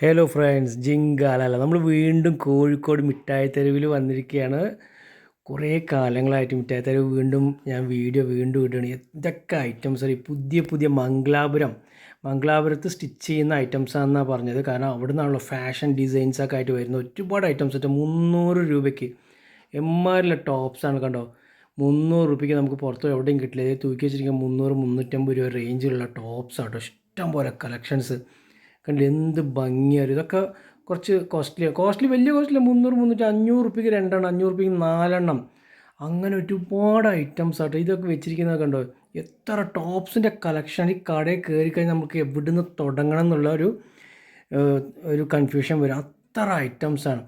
Hello friends ജിങ്കാലല്ല. നമ്മൾ വീണ്ടും കോഴിക്കോട് മിഠായി തെരുവിൽ വന്നിരിക്കുകയാണ്. കുറേ കാലങ്ങളായിട്ട് മിഠായി തെരുവ് വീണ്ടും ഞാൻ വീഡിയോ വീണ്ടും ഇടുകയാണ്. എന്തൊക്കെ ഐറ്റംസ് അറിയും പുതിയ പുതിയ മംഗലാപുരം. മംഗലാപുരത്ത് സ്റ്റിച്ച് ചെയ്യുന്ന ഐറ്റംസ് ആണെന്നാണ് പറഞ്ഞത്. കാരണം അവിടെ നിന്നാണല്ലോ ഫാഷൻ ഡിസൈൻസ് ഒക്കെ ആയിട്ട് വരുന്നത്. ഒരുപാട് ഐറ്റംസ് ആയിട്ട് മുന്നൂറ് രൂപയ്ക്ക്. എമ്മാരിലെ ടോപ്സാണ് കണ്ടോ? മുന്നൂറ് രൂപയ്ക്ക് നമുക്ക് പുറത്ത് എവിടെയും കിട്ടില്ല. തൂക്കി വെച്ചിരിക്കുന്ന മുന്നൂറ് മുന്നൂറ്റമ്പത് രൂപ റേഞ്ചിലുള്ള ടോപ്സ് ആട്ടോ ഇഷ്ടം പോലെ കളക്ഷൻസ് കണ്ടില്ല? എന്ത് ഭംഗിയാണ് ഇതൊക്കെ കുറച്ച് കോസ്റ്റ്ലി കോസ്റ്റ്ലി വലിയ കോസ്റ്റ്ലി മുന്നൂറ് മുന്നൂറ്റി അഞ്ഞൂറ് റുപ്യക്ക് രണ്ടെണ്ണം അഞ്ഞൂറ് റുപ്യക്ക് നാലെണ്ണം. അങ്ങനെ ഒരുപാട് ഐറ്റംസ് ആട്ടോ. ഇതൊക്കെ വെച്ചിരിക്കുന്നത് കണ്ടോ? എത്ര ടോപ്സിന്റെ കളക്ഷൻ ഈ കടയിൽ കയറി കഴിഞ്ഞാൽ നമുക്ക് എവിടുന്ന് തുടങ്ങണം എന്നുള്ള ഒരു ഒരു കൺഫ്യൂഷൻ വരും. അത്ര ഐറ്റംസാണ്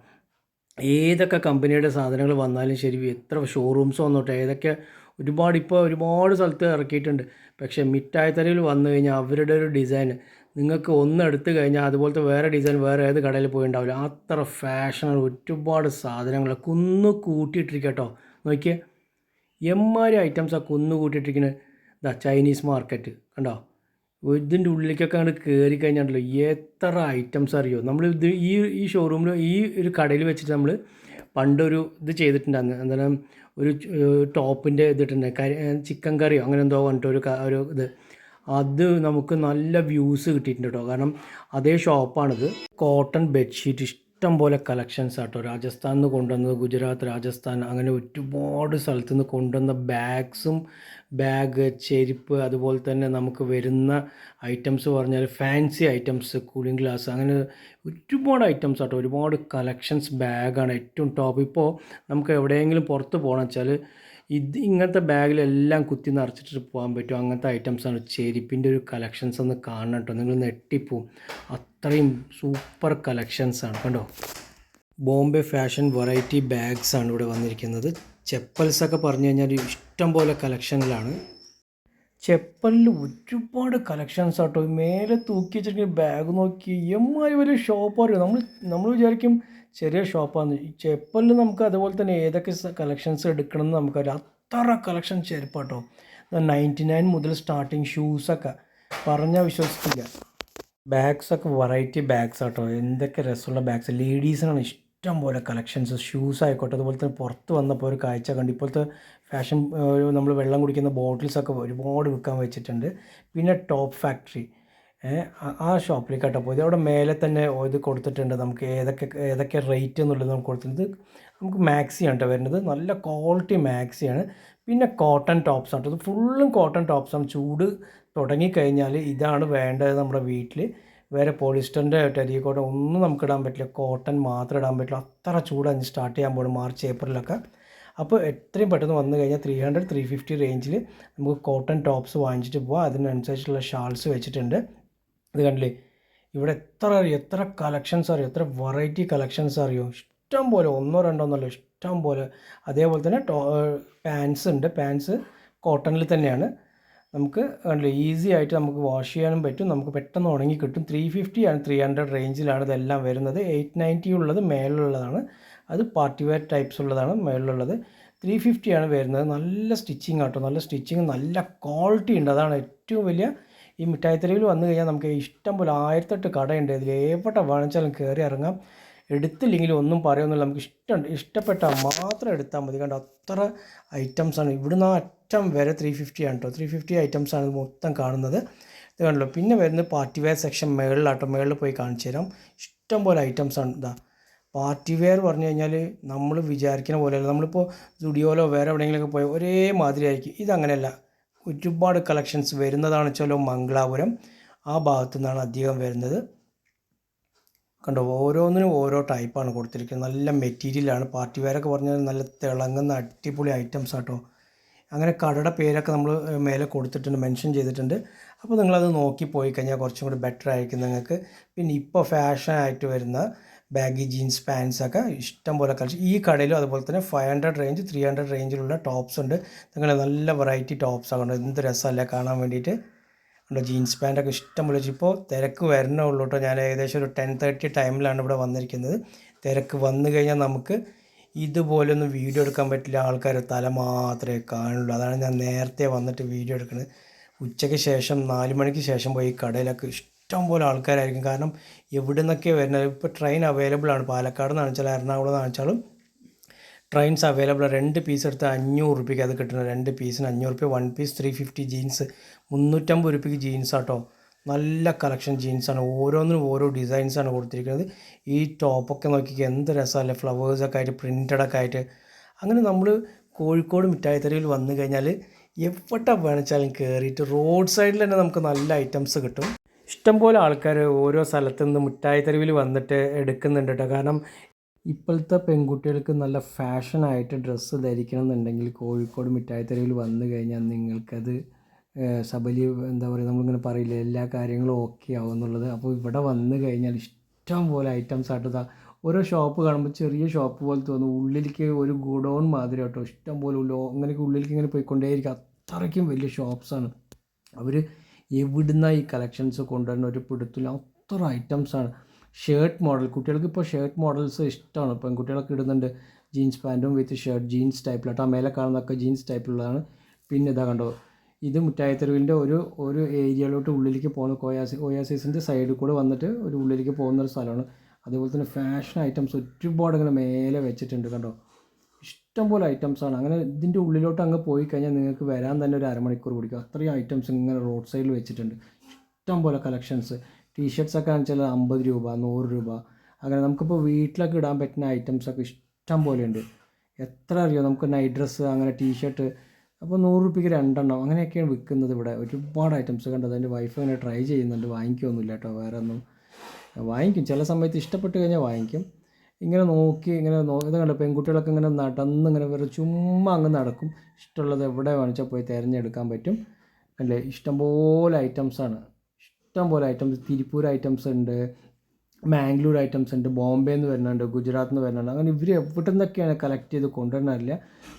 ഏതൊക്കെ കമ്പനിയുടെ സാധനങ്ങൾ വന്നാലും ശരി എത്ര ഷോറൂംസ് വന്നോട്ടെ ഏതൊക്കെ ഒരുപാട് ഇപ്പോൾ ഒരുപാട് സ്ഥലത്ത് ഇറക്കിയിട്ടുണ്ട്. പക്ഷേ മിഠായി തരയിൽ വന്നു കഴിഞ്ഞാൽ അവരുടെ ഒരു ഡിസൈൻ നിങ്ങൾക്ക് ഒന്ന് എടുത്തു കഴിഞ്ഞാൽ അതുപോലത്തെ വേറെ ഡിസൈൻ വേറെ ഏത് കടയിൽ പോയി ഉണ്ടാവില്ല അത്ര ഫാഷനാണ് ഒരുപാട് സാധനങ്ങൾ കുന്നു കൂട്ടിയിട്ടിരിക്കട്ടോ കേട്ടോ നോക്കിയേ. എമ്മാരി ഐറ്റംസാണ് കുന്നു കൂട്ടിയിട്ടിരിക്കുന്നത് ഇതാ ചൈനീസ് മാർക്കറ്റ് കണ്ടോ? ഇതിന്റെ ഉള്ളിലേക്കൊക്കെ അങ്ങോട്ട് കയറി കഴിഞ്ഞാണ്ടല്ലോ. എത്ര ഐറ്റംസ് അറിയോ? നമ്മൾ ഇത് ഈ ഈ ഷോറൂമിൽ ഈ ഒരു കടയിൽ വെച്ചിട്ട് നമ്മൾ പണ്ടൊരു ഇത് ചെയ്തിട്ടുണ്ടായിരുന്നു. എന്താണ്? ഒരു ടോപ്പിന്റെ ഇതിട്ടുണ്ട് ചിക്കൻ കറിയോ? അങ്ങനെ എന്തോ പറഞ്ഞിട്ട് ഒരു ഒരു ഇത്. അത് നമുക്ക് നല്ല വ്യൂസ് കിട്ടിയിട്ടുണ്ട് കേട്ടോ കാരണം അതേ ഷോപ്പാണിത് കോട്ടൺ ബെഡ്ഷീറ്റ് ഇഷ്ടം പോലെ കളക്ഷൻസ് ആട്ടോ രാജസ്ഥാനിൽ നിന്ന് കൊണ്ടുവന്നത് ഗുജറാത്ത് രാജസ്ഥാൻ അങ്ങനെ ഒരുപാട് സ്ഥലത്തു നിന്ന് കൊണ്ടുവന്ന ബാഗ്സും ബാഗ് ചെരുപ്പ് അതുപോലെ തന്നെ നമുക്ക് വരുന്ന ഐറ്റംസ് പറഞ്ഞാൽ ഫാൻസി ഐറ്റംസ് കൂളിംഗ് ഗ്ലാസ് അങ്ങനെ ഒരുപാട് ഐറ്റംസ് ആട്ടോ ഒരുപാട് കളക്ഷൻസ് ബാഗാണ് ഏറ്റവും ടോപ്പ് ഇപ്പോൾ നമുക്ക് എവിടെയെങ്കിലും പുറത്ത് പോകണം വെച്ചാൽ ഇത് ഇങ്ങനത്തെ ബാഗിലെല്ലാം കുത്തി നിറച്ചിട്ട് പോകാൻ പറ്റും. അങ്ങനത്തെ ഐറ്റംസ് ആണ്. ചെരുപ്പിന്റെ ഒരു കളക്ഷൻസ് ഒന്ന് കാണണം കേട്ടോ. നിങ്ങൾ നെട്ടിപ്പോവും അത്രയും സൂപ്പർ കളക്ഷൻസ് ആണ്. കണ്ടോ? ബോംബെ ഫാഷൻ വെറൈറ്റി ബാഗ്സ് ആണ് ഇവിടെ വന്നിരിക്കുന്നത്. ചെപ്പൽസ് ഒക്കെ പറഞ്ഞു കഴിഞ്ഞാൽ ഇഷ്ടം പോലെ കളക്ഷനിലാണ് ചെപ്പലിൽ ഒരുപാട് കളക്ഷൻസ് ആട്ടോ ഈ മേലെ തൂക്കി വെച്ചിരിക്കുന്ന ബാഗ് നോക്കി. എമ്മാതിരി വലിയ ഷോപ്പ് അറിയോ നമ്മൾ നമ്മൾ വിചാരിക്കും ചെറിയ ഷോപ്പാണ് ചെപ്പലിൽ നമുക്ക് അതുപോലെ തന്നെ ഏതൊക്കെ കളക്ഷൻസ് എടുക്കണം എന്ന് നമുക്കറിയാം. അത്ര കളക്ഷൻ ചെരുപ്പാട്ടോ. നയന്റി നയൻ മുതൽ സ്റ്റാർട്ടിങ് ഷൂസൊക്കെ പറഞ്ഞാൽ വിശ്വസിക്കില്ല. ബാഗ്സൊക്കെ വെറൈറ്റി ബാഗ്സ് ആട്ടോ. എന്തൊക്കെ രസമുള്ള ബാഗ്സ് ലേഡീസിനാണ് ഇഷ്ടം പോലെ കളക്ഷൻസ് ഷൂസ് ആയിക്കോട്ടെ. അതുപോലെ തന്നെ പുറത്ത് വന്നപ്പോൾ ഒരു കാഴ്ച കണ്ട്. ഇപ്പോഴത്തെ ഫാഷൻ നമ്മൾ വെള്ളം കുടിക്കുന്ന ബോട്ടിൽസൊക്കെ ഒരുപാട് വിൽക്കാൻ വെച്ചിട്ടുണ്ട്. പിന്നെ ടോപ്പ് ഫാക്ടറി ആ ഷോപ്പിലേക്കാട്ടോ പോയത്. അവിടെ മേലെ തന്നെ ഇത് കൊടുത്തിട്ടുണ്ട്. നമുക്ക് ഏതൊക്കെ ഏതൊക്കെ റേറ്റ് എന്നുള്ളത് നമുക്ക് കൊടുത്തിട്ടുണ്ട്. നമുക്ക് മാക്സിയാണ് കേട്ടോ വരുന്നത്. നല്ല ക്വാളിറ്റി മാക്സിയാണ്. പിന്നെ കോട്ടൺ ടോപ്സ് ആണ് ഇത് ഫുള്ളും കോട്ടൺ ടോപ്സ് ആണ്. ചൂട് തുടങ്ങിക്കഴിഞ്ഞാൽ ഇതാണ് വേണ്ടത് നമ്മുടെ വീട്ടിൽ വേറെ പോളിസ്റ്ററിന്റെ ടെലിക്കോട്ടൺ ഒന്നും നമുക്ക് ഇടാൻ പറ്റില്ല. കോട്ടൺ മാത്രം ഇടാൻ പറ്റില്ല. അത്ര ചൂടാണ് സ്റ്റാർട്ട് ചെയ്യാൻ പോകും മാർച്ച് ഏപ്രിലൊക്കെ. അപ്പോൾ എത്രയും പെട്ടെന്ന് വന്നു കഴിഞ്ഞാൽ ത്രീ ഹൺഡ്രഡ് ത്രീ ഫിഫ്റ്റി റേഞ്ചിൽ നമുക്ക് കോട്ടൺ ടോപ്സ് വാങ്ങിച്ചിട്ട് പോകാം അതിനനുസരിച്ചുള്ള ഷാൾസ് വെച്ചിട്ടുണ്ട്. ഇത് കണ്ടില്ലേ? ഇവിടെ എത്ര എത്ര കളക്ഷൻസ് അറിയോ? എത്ര വെറൈറ്റി കളക്ഷൻസ് അറിയോ? ഇഷ്ടം പോലെ ഒന്നോ രണ്ടോ എന്നല്ല ഇഷ്ടം പോലെ. അതേപോലെ തന്നെ ടോ പാൻസ് ഉണ്ട്. പാൻസ് കോട്ടണിൽ തന്നെയാണ്. നമുക്ക് കണ്ടില്ലേ ഈസി ആയിട്ട് നമുക്ക് വാഷ് ചെയ്യാനും പറ്റും. നമുക്ക് പെട്ടെന്ന് ഉണങ്ങി കിട്ടും. ത്രീ ഫിഫ്റ്റി ആണ് ത്രീ ഹൺഡ്രഡ് റേഞ്ചിലാണ് ഇതെല്ലാം വരുന്നത്. എയ്റ്റ് നയന്റി ഉള്ളത് മേലുള്ളതാണ് അത് പാർട്ടി വെയർ ടൈപ്സ് ഉള്ളതാണ് മേലുള്ളത് ത്രീ ഫിഫ്റ്റിയാണ് വരുന്നത്. നല്ല സ്റ്റിച്ചിങ് ആട്ടോ. നല്ല സ്റ്റിച്ചിങ് നല്ല ക്വാളിറ്റി ഉണ്ട്. അതാണ് ഏറ്റവും വലിയ ഈ മിഠായിത്തെരുവിൽ വന്നു കഴിഞ്ഞാൽ നമുക്ക് ഇഷ്ടം പോലെ ആയിരത്തെട്ട് കടയുണ്ട്. ഇതിൽ എവിടെ വേണിച്ചാലും കയറി ഇറങ്ങാം. എടുത്തില്ലെങ്കിലും ഒന്നും പറയുന്നില്ല നമുക്ക് ഇഷ്ടമുണ്ട് ഇഷ്ടപ്പെട്ടാൽ മാത്രം എടുത്താൽ മതി. കണ്ടോ? അത്ര ഐറ്റംസാണ് ഇവിടുന്ന് അറ്റം വരെ ത്രീ ഫിഫ്റ്റി ആണ് കേട്ടോ ത്രീ ഫിഫ്റ്റി ഐറ്റംസാണ് മൊത്തം കാണുന്നത്. ഇത് കണ്ടല്ലോ? പിന്നെ വരുന്നത് പാർട്ടി വെയർ സെക്ഷൻ മേളിലാട്ടോ. മേളിൽ പോയി കാണിച്ചു തരാം. ഇഷ്ടം പോലെ ഐറ്റംസാണ് ഇതാ പാർട്ടി വെയർ പറഞ്ഞു കഴിഞ്ഞാൽ നമ്മൾ വിചാരിക്കുന്ന പോലെയല്ല. നമ്മളിപ്പോൾ സ്റ്റുഡിയോയിലോ വേറെ എവിടെയെങ്കിലുമൊക്കെ പോയാൽ ഒരേ മാതിരി ആയിരിക്കും. ഇതങ്ങനെയല്ല. ഒരുപാട് കളക്ഷൻസ് വരുന്നതാണ് വെച്ചാലോ മംഗളാപുരം. ആ ഭാഗത്തു നിന്നാണ് അധികം വരുന്നത്. കണ്ടോ ഓരോന്നിനും ഓരോ ടൈപ്പാണ് കൊടുത്തിരിക്കുന്നത്. നല്ല മെറ്റീരിയലാണ് പാർട്ടി വെയറൊക്കെ പറഞ്ഞാൽ നല്ല തിളങ്ങുന്ന അടിപൊളി ഐറ്റംസ് ആട്ടോ. അങ്ങനെ കടയുടെ പേരൊക്കെ നമ്മൾ മേലെ കൊടുത്തിട്ടുണ്ട് മെൻഷൻ ചെയ്തിട്ടുണ്ട്. അപ്പോൾ നിങ്ങളത് നോക്കി പോയി കഴിഞ്ഞാൽ കുറച്ചും കൂടി ബെറ്റർ ആയിരിക്കും നിങ്ങൾക്ക്. പിന്നെ ഇപ്പോൾ ഫാഷനായിട്ട് വരുന്ന ബാഗി ജീൻസ് പാൻസ് ഒക്കെ ഇഷ്ടം പോലെ കളക്ഷൻ ഈ കടയിലും അതുപോലെ തന്നെ five hundred range three hundred റേഞ്ചിലുള്ള tops ഉണ്ട്. നിങ്ങൾ നല്ല വെറൈറ്റി ടോപ്സ് ആണ് എന്ത് രസമല്ലേ കാണാൻ വേണ്ടിയിട്ട്? ഉണ്ട് ജീൻസ് പാന്റൊക്കെ ഇഷ്ടം പോലെ ഇപ്പോൾ തിരക്ക് വരണേ ഉള്ളൂ കേട്ടോ. ഞാൻ ഏകദേശം ഒരു ടെൻ തേർട്ടി ടൈമിലാണ് ഇവിടെ വന്നിരിക്കുന്നത്. തിരക്ക് വന്നു കഴിഞ്ഞാൽ നമുക്ക് ഇതുപോലൊന്നും വീഡിയോ എടുക്കാൻ പറ്റില്ല. ആൾക്കാർ തല മാത്രമേ കാണുള്ളൂ. അതാണ് ഞാൻ നേരത്തെ വന്നിട്ട് വീഡിയോ എടുക്കുന്നത് ഉച്ചയ്ക്ക് ശേഷം നാല് മണിക്ക് ശേഷം പോയി കടയിലൊക്കെ ഇഷ്ടം പോലെ ആൾക്കാരായിരിക്കും. കാരണം എവിടെ നിന്നൊക്കെ വരുന്നത്? ഇപ്പോൾ ട്രെയിൻ അവൈലബിൾ ആണ്. പാലക്കാട് നിന്ന് വെച്ചാൽ എറണാകുളം എന്ന് വെച്ചാലും ട്രെയിൻസ് അവൈലബിൾ രണ്ട് പീസ് എടുത്ത് അഞ്ഞൂറ് റുപ്യക്ക് അത് കിട്ടുന്നത്. രണ്ട് പീസിന് അഞ്ഞൂറ് റുപ്യ. One piece three fifty jeans മുന്നൂറ്റമ്പത് റുപ്യക്ക് ജീൻസ് ആട്ടോ. നല്ല കളക്ഷൻ ജീൻസാണ് ഓരോന്നിനും ഓരോ ഡിസൈൻസാണ് കൊടുത്തിരിക്കുന്നത്. ഈ ടോപ്പൊക്കെ നോക്കിക്കുക എന്ത് രസമല്ലേ? ഫ്ലവേഴ്സൊക്കെ ആയിട്ട് പ്രിന്റഡൊക്കെ ആയിട്ട്. അങ്ങനെ നമ്മൾ കോഴിക്കോട് മിഠായിത്തെരുവിൽ വന്നു കഴിഞ്ഞാൽ എവിടെ വേണിച്ചാലും കയറിയിട്ട് റോഡ് സൈഡിൽ തന്നെ നമുക്ക് നല്ല ഐറ്റംസ് കിട്ടും. ഇഷ്ടംപോലെ ആൾക്കാർ ഓരോ സ്ഥലത്തു നിന്ന് മിഠായി തെരുവിൽ വന്നിട്ട് എടുക്കുന്നുണ്ട് കേട്ടോ കാരണം ഇപ്പോഴത്തെ പെൺകുട്ടികൾക്ക് നല്ല ഫാഷനായിട്ട് ഡ്രസ്സ് ധരിക്കണം എന്നുണ്ടെങ്കിൽ കോഴിക്കോട് മിഠായി തെരുവിൽ വന്നു കഴിഞ്ഞാൽ നിങ്ങൾക്കത് സബലി എന്താ പറയുക നമ്മളിങ്ങനെ പറയില്ല എല്ലാ കാര്യങ്ങളും ഓക്കെ ആവും എന്നുള്ളത്. അപ്പോൾ ഇവിടെ വന്നു കഴിഞ്ഞാൽ ഇഷ്ടം പോലെ ഐറ്റംസ് ആയിട്ട് ഓരോ ഷോപ്പ് കാണുമ്പോൾ ചെറിയ ഷോപ്പ് പോലെ തോന്നും. ഉള്ളിലേക്ക് ഒരു ഗുഡൗൺ മാതിരി കേട്ടോ ഇഷ്ടം പോലെ ഉള്ളു. അങ്ങനെയൊക്കെ ഉള്ളിലേക്ക് ഇങ്ങനെ പോയിക്കൊണ്ടേയിരിക്കും. അത്രയ്ക്കും വലിയ ഷോപ്സാണ്. അവർ എവിടുന്നാ ഈ കളക്ഷൻസ് കൊണ്ടുവരുന്ന ഒരു പിടുത്തില്ല അത്ര ഐറ്റംസാണ് ഷർട്ട് മോഡൽ കുട്ടികൾക്ക് ഇപ്പോൾ ഷർട്ട് മോഡൽസ് ഇഷ്ടമാണ്. പെൺകുട്ടികളൊക്കെ ഇടുന്നുണ്ട്. ജീൻസ് പാന്റും വിത്ത് ഷർട്ട് ജീൻസ് ടൈപ്പിലാട്ടോ ആ മേലെ കാണുന്നതൊക്കെ ജീൻസ് ടൈപ്പിലുള്ളതാണ് പിന്നെ ഇതാ കണ്ടോ ഇത് മുറ്റായത്തെരുവിന്റെ ഒരു ഒരു ഏരിയയിലോട്ട് ഉള്ളിലേക്ക് പോകുന്ന കോയാസി കോയാസീസിന്റെ സൈഡിൽ കൂടെ വന്നിട്ട് ഒരു ഉള്ളിലേക്ക് പോകുന്ന ഒരു സ്ഥലമാണ്. അതുപോലെ തന്നെ ഫാഷൻ ഐറ്റംസ് ഒരുപാട് ഇങ്ങനെ മേലെ വെച്ചിട്ടുണ്ട് കണ്ടോ. ഇഷ്ടംപോലെ ഐറ്റംസ് ആണ്. അങ്ങനെ ഇതിന്റെ ഉള്ളിലോട്ട് അങ്ങ് പോയി കഴിഞ്ഞാൽ നിങ്ങൾക്ക് വരാൻ തന്നെ ഒരു അരമണിക്കൂർ പിടിക്കും. അത്രയും ഐറ്റംസ് ഇങ്ങനെ റോഡ് സൈഡിൽ വെച്ചിട്ടുണ്ട്. ഇഷ്ടം പോലെ കളക്ഷൻസ് ആണെന്ന് വെച്ചാൽ അമ്പത് രൂപ നൂറ് രൂപ. അങ്ങനെ നമുക്കിപ്പോൾ വീട്ടിലൊക്കെ ഇടാൻ പറ്റുന്ന ഐറ്റംസ് ഒക്കെ ഇഷ്ടം പോലെ ഉണ്ട്. എത്ര അറിയോ? നമുക്ക് നൈറ്റ് ഡ്രസ്സ് അങ്ങനെ ടീഷർട്ട് അപ്പോൾ നൂറ് റുപ്യക്ക് രണ്ടെണ്ണം. അങ്ങനെയൊക്കെയാണ് വിൽക്കുന്നത് ഇവിടെ. ഒരുപാട് ഐറ്റംസ് കണ്ടത്. എന്റെ വൈഫ് അങ്ങനെ ട്രൈ ചെയ്യുന്നുണ്ട്. വാങ്ങിക്കൊന്നുമില്ല കേട്ടോ. വേറെ ഒന്നും. വാങ്ങിക്കും. ചില സമയത്ത് ഇഷ്ടപ്പെട്ട് കഴിഞ്ഞാൽ വാങ്ങിക്കും. ഇങ്ങനെ നോക്കി ഇങ്ങനെ നോക്കി കണ്ടോ? പെൺകുട്ടികളൊക്കെ ഇങ്ങനെ നടന്ന് ഇങ്ങനെ വെറുതെ ചുമ്മാ അങ്ങ് നടക്കും. ഇഷ്ടമുള്ളത് എവിടെ വേണിച്ചാൽ പോയി തിരഞ്ഞെടുക്കാൻ പറ്റും. അല്ലേ? ഇഷ്ടംപോലെ ഐറ്റംസാണ് ഇഷ്ടംപോലെ ഐറ്റംസ് തിരുപ്പൂർ ഐറ്റംസ് ഉണ്ട് മാംഗ്ലൂർ ഐറ്റംസ് ഉണ്ട് ബോംബെ നിന്ന് വരുന്നുണ്ട് ഗുജറാത്ത് നിന്ന് വരുന്നുണ്ട്. അങ്ങനെ ഇവർ എവിടെ നിന്നൊക്കെയാണ് കളക്ട് ചെയ്ത് കൊണ്ടുവരണമല്ല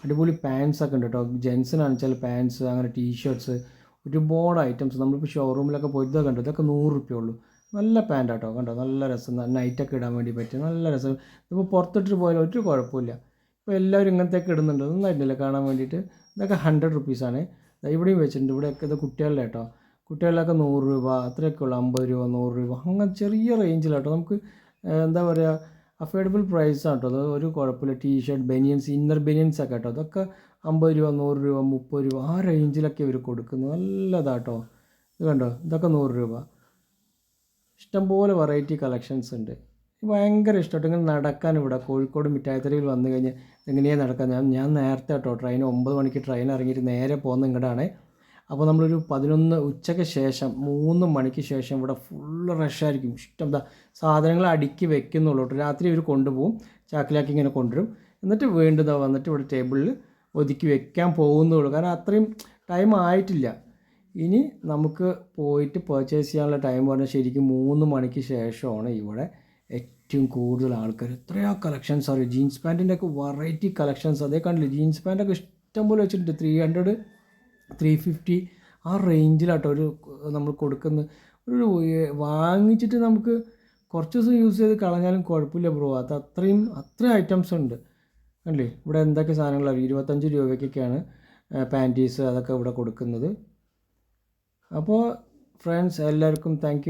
അടിപൊളി പാൻസ് ഒക്കെ ഉണ്ട് കേട്ടോ. ജെൻസിനാണ് വെച്ചാൽ പാൻസ് അങ്ങനെ ടീഷർട്ട്സ് ഒരുപാട് ഐറ്റംസ് നമ്മളിപ്പോൾ ഷോറൂമിലൊക്കെ പോയിട്ട് ഇതൊക്കെ ഇതൊക്കെ നൂറ് റുപ്യ ഉള്ളൂ. നല്ല പാന്റ് ആട്ടോ കണ്ടോ? നല്ല രസം. നൈറ്റൊക്കെ ഇടാൻ വേണ്ടി പറ്റും നല്ല രസം. ഇപ്പോൾ പുറത്തിട്ട് പോയാലും ഒരു കുഴപ്പമില്ല. ഇപ്പോൾ എല്ലാവരും ഇങ്ങനത്തെയൊക്കെ ഇടുന്നുണ്ട്. നന്നായിട്ടില്ല കാണാൻ വേണ്ടിയിട്ട് ഇതൊക്കെ ഹൺഡ്രഡ് റുപ്പീസാണ് ഇവിടെയും വെച്ചിട്ടുണ്ട്. ഇവിടെയൊക്കെ ഇത് കുട്ടികളുടെ കേട്ടോ. കുട്ടികളിലൊക്കെ നൂറ് രൂപ അത്രയൊക്കെ ഉള്ളൂ. അമ്പത് രൂപ നൂറ് രൂപ. അങ്ങനെ ചെറിയ റേഞ്ചിലാട്ടോ നമുക്ക് എന്താ പറയുക അഫോർഡബിൾ പ്രൈസാണ് കേട്ടോ. അത് ഒരു കുഴപ്പമില്ല. ടീഷർട്ട് ബനിയൻസ് ഇന്നർ ബനിയൻസ് ഒക്കെ കേട്ടോ. അതൊക്കെ അമ്പത് രൂപ നൂറ് രൂപ മുപ്പത് രൂപ ആ റേഞ്ചിലൊക്കെ ഇവർ കൊടുക്കുന്നത്. നല്ലതാട്ടോ ഇത് കണ്ടോ? ഇതൊക്കെ നൂറ് രൂപ. ഇഷ്ടംപോലെ വെറൈറ്റി കളക്ഷൻസ് ഉണ്ട്. ഭയങ്കര ഇഷ്ടമായിട്ട് ഇങ്ങനെ നടക്കാൻ ഇവിടെ. കോഴിക്കോട് മിഠായിത്തെരുവിൽ വന്നു കഴിഞ്ഞാൽ എങ്ങനെയാണ് നടക്കാൻ? ഞാൻ ഞാൻ നേരത്തെ കേട്ടോ ട്രെയിൻ ഒമ്പത് മണിക്ക് ട്രെയിൻ ഇറങ്ങിയിട്ട് നേരെ പോകുന്ന ഇങ്ങോട്ടാണ് അപ്പോൾ നമ്മളൊരു പതിനൊന്ന് ഉച്ചയ്ക്ക് ശേഷം മൂന്ന് മണിക്ക് ശേഷം ഇവിടെ ഫുള്ള് റഷായിരിക്കും ഇഷ്ടം എന്താ സാധനങ്ങൾ അടുക്കി വെക്കുന്നുള്ളൂ കേട്ടോ രാത്രി ഇവർ കൊണ്ടുപോകും. ചാക്കിലാക്കി ഇങ്ങനെ കൊണ്ടുവരും. എന്നിട്ട് വീണ്ടും വന്നിട്ട് ഇവിടെ ടേബിളിൽ ഒതുക്കി വെക്കാൻ പോകുന്നുള്ളൂ. കാരണം അത്രയും ടൈം ആയിട്ടില്ല. ഇനി നമുക്ക് പോയിട്ട് പർച്ചേസ് ചെയ്യാനുള്ള ടൈം പറഞ്ഞാൽ ശരിക്കും മൂന്ന് മണിക്ക് ശേഷമാണ് ഇവിടെ ഏറ്റവും കൂടുതൽ ആൾക്കാർ എത്രയോ കളക്ഷൻസ് അറിയും ജീൻസ് പാന്റിന്റെ ഒക്കെ വെറൈറ്റി കളക്ഷൻസ് അതേ കണ്ടില്ല ജീൻസ് പാന്റൊക്കെ ഇഷ്ടം പോലെ വെച്ചിട്ടുണ്ട്. ത്രീ ഹൺഡ്രഡ് ത്രീ ഫിഫ്റ്റി ആ റേഞ്ചിലാട്ടോ ഒരു നമ്മൾ കൊടുക്കുന്ന. ഒരു വാങ്ങിച്ചിട്ട് നമുക്ക് കുറച്ച് ദിവസം യൂസ് ചെയ്ത് കളഞ്ഞാലും കുഴപ്പമില്ല ബ്രോ അത് അത്രയും അത്രയും ഐറ്റംസ് ഉണ്ട്. കണ്ടില്ലേ? ഇവിടെ എന്തൊക്കെ സാധനങ്ങളാണ് ഇരുപത്തഞ്ച് രൂപയ്ക്കൊക്കെയാണ് പാന്റീസ് അതൊക്കെ ഇവിടെ കൊടുക്കുന്നത്. അപ്പോൾ ഫ്രണ്ട്സ് എല്ലാവർക്കും താങ്ക്